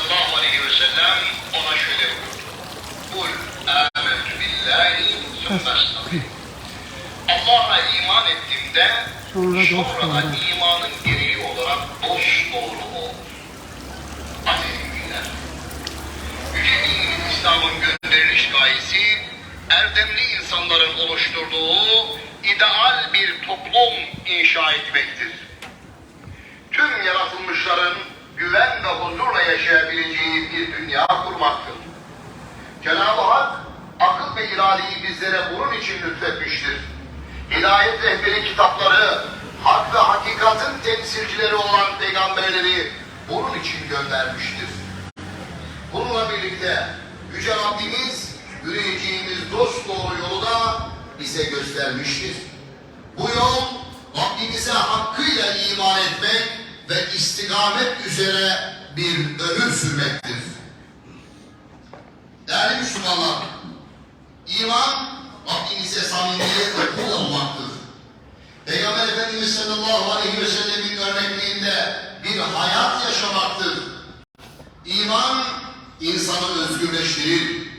sallallahu aleyhi ve sellem ona şöyle buyurdu. Kul âmentü billahi sümme estağfir. Allah'a iman ettim de Sonra da imanın gereği olarak dost doğru ol. Aziz müminler. Yüce dinin İslam'ın gönderiliş gayesi erdemli insanların oluşturduğu ideal bir toplum inşa etmektir. Tüm yaratılmışların güven ve huzurla yaşayabileceği bir dünya kurmaktır. Cenab-ı Hak akıl ve iradeyi bizlere bunun için lütfetmiştir. Hidayet rehberi kitapları, hak ve hakikatin temsilcileri olan peygamberleri bunun için göndermiştir. Bununla birlikte Yüce Rabbimiz yürüyeceğimiz dost doğru yolu da bize göstermiştir. Bu yol Rabbimize hakkıyla iman etmek ve istikamet üzere bir ömür sürmektir. Değerli Müslümanlar, iman Rabbimize samimiyetle kul olmaktır. Peygamber Efendimiz sallallahu aleyhi ve sellemin örnekliğinde bir hayat yaşamaktır. İman insanı özgürleştirir.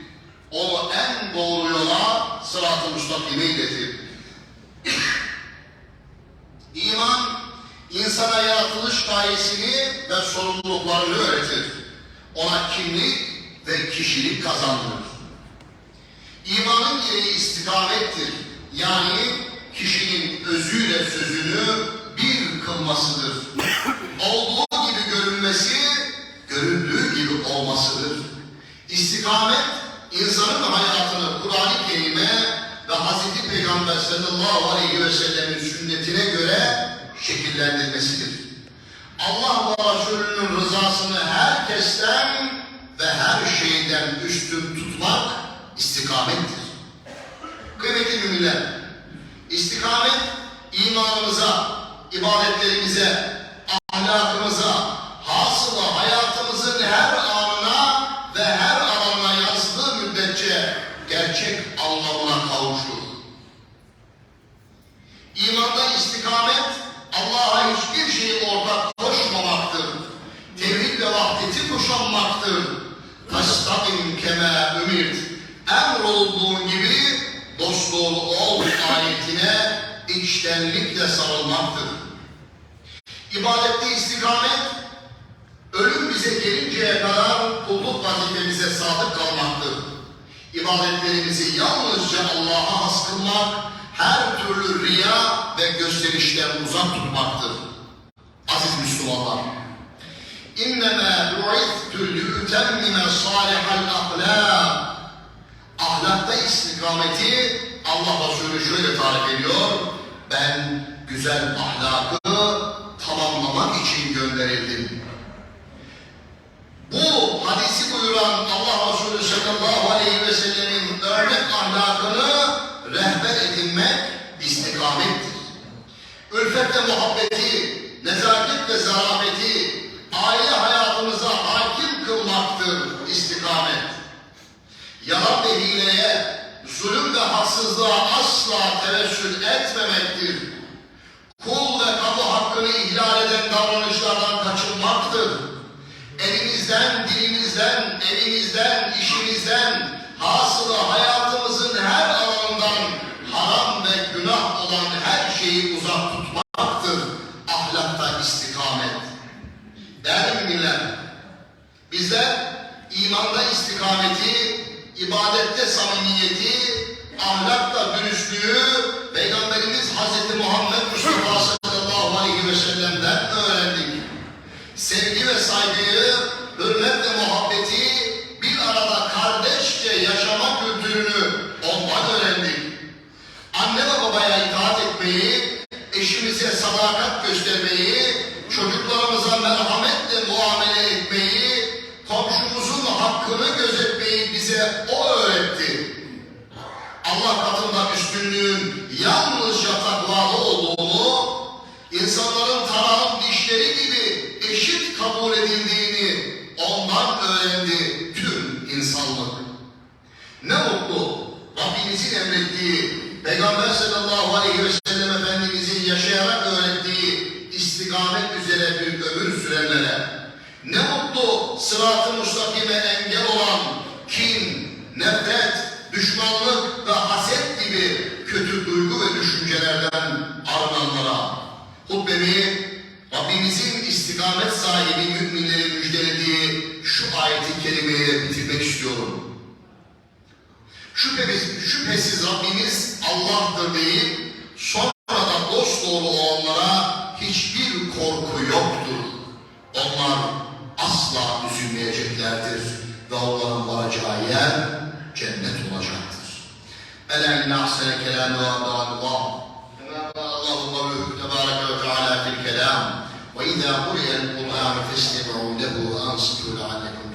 Onu en doğru yola sırat-ı müstakime iletir. İman insana yaratılış gayesini ve sorumluluklarını öğretir. Ona kimlik ve kişilik kazandırır. İmanın gereği istikamettir. Yani kişinin özüyle sözünü bir kılmasıdır. Olduğu gibi görünmesi, göründüğü gibi olmasıdır. İstikamet, insanın hayatını Kur'an-ı Kerim'e ve Hz. Peygamber sallallahu aleyhi ve sellemin sünnetine göre şekillendirmesidir. Allah ve Resulünün rızasını herkesten ve her şeyden üstün tutmak istikamettir. Kıymetli müminler, istikamet imanımıza, ibadetlerimize, ahlakımıza, hasıla hayatımızın her anına ve her alanına yazdığı müddetçe gerçek anlamına kavuşur. İmanda istikamet, Allah'a hiçbir şeyi ortak koşmamaktır. Tevhid ve vahdeti kuşanmaktır. Tastakim keme ümirt. Emrolunduğun gibi dosdoğru ol ayetine içtenlikle sarılmaktır. İbadette istikamet, ölüm bize gelinceye kadar kulluk vazifemize sadık kalmaktır. İbadetlerimizi yalnızca Allah'a has kılmak, her türlü riya ve gösterişten uzak tutmaktır. Aziz Müslümanlar, İnnemâ bu'ittü li'utemmime salihal ahlâk. Ahlakta istikameti Allah Resulü şöyle tarif ediyor. Ben güzel ahlakı tamamlamak için gönderildim. Bu hadisi buyuran Allah Resulü sallallahu aleyhi ve sellemin örnek ahlakını rehber edinmek istikamettir. Ülfet muhabbeti, nezaket ve zarafeti, kılmaktır istikamet. Yalan ve hileye, zulüm ve haksızlığa asla tevessül etmemektir. Kul ve kamu hakkını ihlal eden davranışlardan kaçınmaktır. Elimizden, dilimizden, evimizden, işimizden, hasılı hayatımızın her alanından haram ve günah olan her şeyi uzak tutmaktır. Ahlakta istikamet. Değerli müminler, imanda istikameti, ibadette samimiyeti, ahlakta dürüstlüğü Peygamberimiz Hz. Muhammed Mustafa sallallahu aleyhi ve sellem'den öğrendik. Sevgi ve saygıyı, hürmet ve muhabbeti hakkını gözetmeyi bize o öğretti. Allah katında üstünlüğün yalnızca takvalı olduğunu, insanların tarağın dişleri gibi eşit kabul edildiğini ondan öğrendi tüm insanlık. Ne mutlu Rabbimizin emrettiği, Peygamber sallallahu aleyhi ve sellem Efendimizin yaşayarak öğrettiği istikamet üzere bir ömür sürenlere. Ne mutlu sırat-ı müstakime düşmanlık ve haset gibi kötü duygu ve düşüncelerden arınanlara hutbemi Rabbimizin istikamet sahibi müminlerin müjdelediği şu ayeti kerimeyle bitirmek istiyorum. Şüphesiz, şüphesiz Rabbimiz Allah'tır deyip sonra da dosdoğru olanlara hiçbir korku yoktur. Onlar asla üzülmeyeceklerdir ve onların varacağı yer cennet olacaktır. Elen nahsene kelamı Allah. Allahu Allahu Tebaraka ve Teala fil kelam. Ve izâ kuriyel Kur'an fesneb'u lehu ansitu leallekum